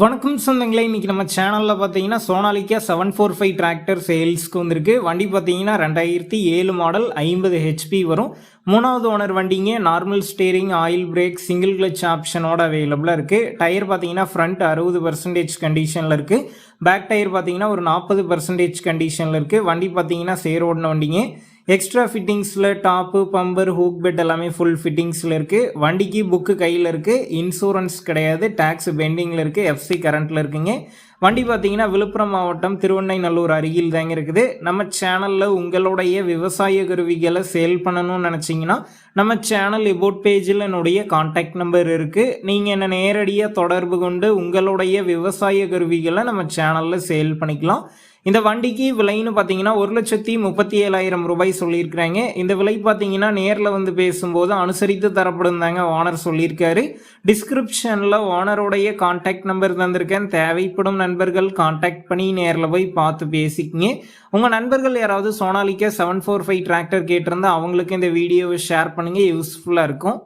வணக்கம் சொந்தங்களே இன்னைக்கு நம்ம சேனலில் பார்த்தீங்கன்னா Sonalika seven four five tractor சேல்ஸ்க்கு வந்திருக்கு. வண்டி பார்த்தீங்கன்னா ரெண்டாயிரத்தி ஏழு மாடல் ஐம்பது ஹெச்பி வரும். மூணாவது ஓனர் வண்டிங்க normal steering oil brake single clutch ஆப்ஷனோட அவைலபிளாக இருக்குது டயர் பார்த்தீங்கன்னா ஃப்ரண்ட் அறுபது பர்சன்டேஜ் கண்டிஷனில் இருக்குது பேக் டயர் பார்த்தீங்கன்னா ஒரு நாற்பது பர்சன்டேஜ் கண்டிஷனில் இருக்குது வண்டி பார்த்தீங்கன்னா சேர் ஓடின வண்டிங்க. எக்ஸ்ட்ரா ஃபிட்டிங்ஸில் டாப்பு பம்பர் ஹூக் பெட் எல்லாமே ஃபுல் ஃபிட்டிங்ஸில் இருக்குது வண்டிக்கு புக்கு கையில் இருக்குது இன்சூரன்ஸ் கிடையாது. டேக்ஸ் பெண்டிங்கில் இருக்குது எஃப்சி கரண்ட்டில் இருக்குங்க. வண்டி பார்த்தீங்கன்னா விழுப்புரம் மாவட்டம் திருவண்ணைநல்லூர் அருகில் தாங்க இருக்குது. நம்ம சேனலில் உங்களுடைய விவசாய கருவிகளை சேல் பண்ணணும்னு நினச்சிங்கன்னா நம்ம சேனல் எபோட் பேஜில் என்னுடைய காண்டாக்ட் நம்பர் இருக்குது நீங்கள் என்ன நேரடியாக தொடர்பு கொண்டு உங்களுடைய விவசாய கருவிகளை நம்ம சேனலில் சேல் பண்ணிக்கலாம். இந்த வண்டிக்கு விலைன்னு பார்த்தீங்கன்னா ஒரு லட்சத்தி முப்பத்தி ஏழாயிரம் ரூபாய் சொல்லியிருக்கிறாங்க. இந்த விலை பார்த்தீங்கன்னா நேரில் வந்து பேசும்போது அனுசரித்து தரப்படும் தாங்க ஓனர் சொல்லியிருக்காரு. டிஸ்கிரிப்ஷனில் ஓனருடைய கான்டாக்ட் நம்பர் தந்திருக்கேன். தேவைப்படும் நண்பர்கள் காண்டாக்ட் பண்ணி நேரில் போய் பார்த்து பேசிக்கிங்க. உங்கள் நண்பர்கள் யாராவது Sonalika seven four five tractor கேட்டிருந்தா அவங்களுக்கு இந்த வீடியோவை ஷேர் பண்ணுங்கள் யூஸ்ஃபுல்லாக இருக்கும்.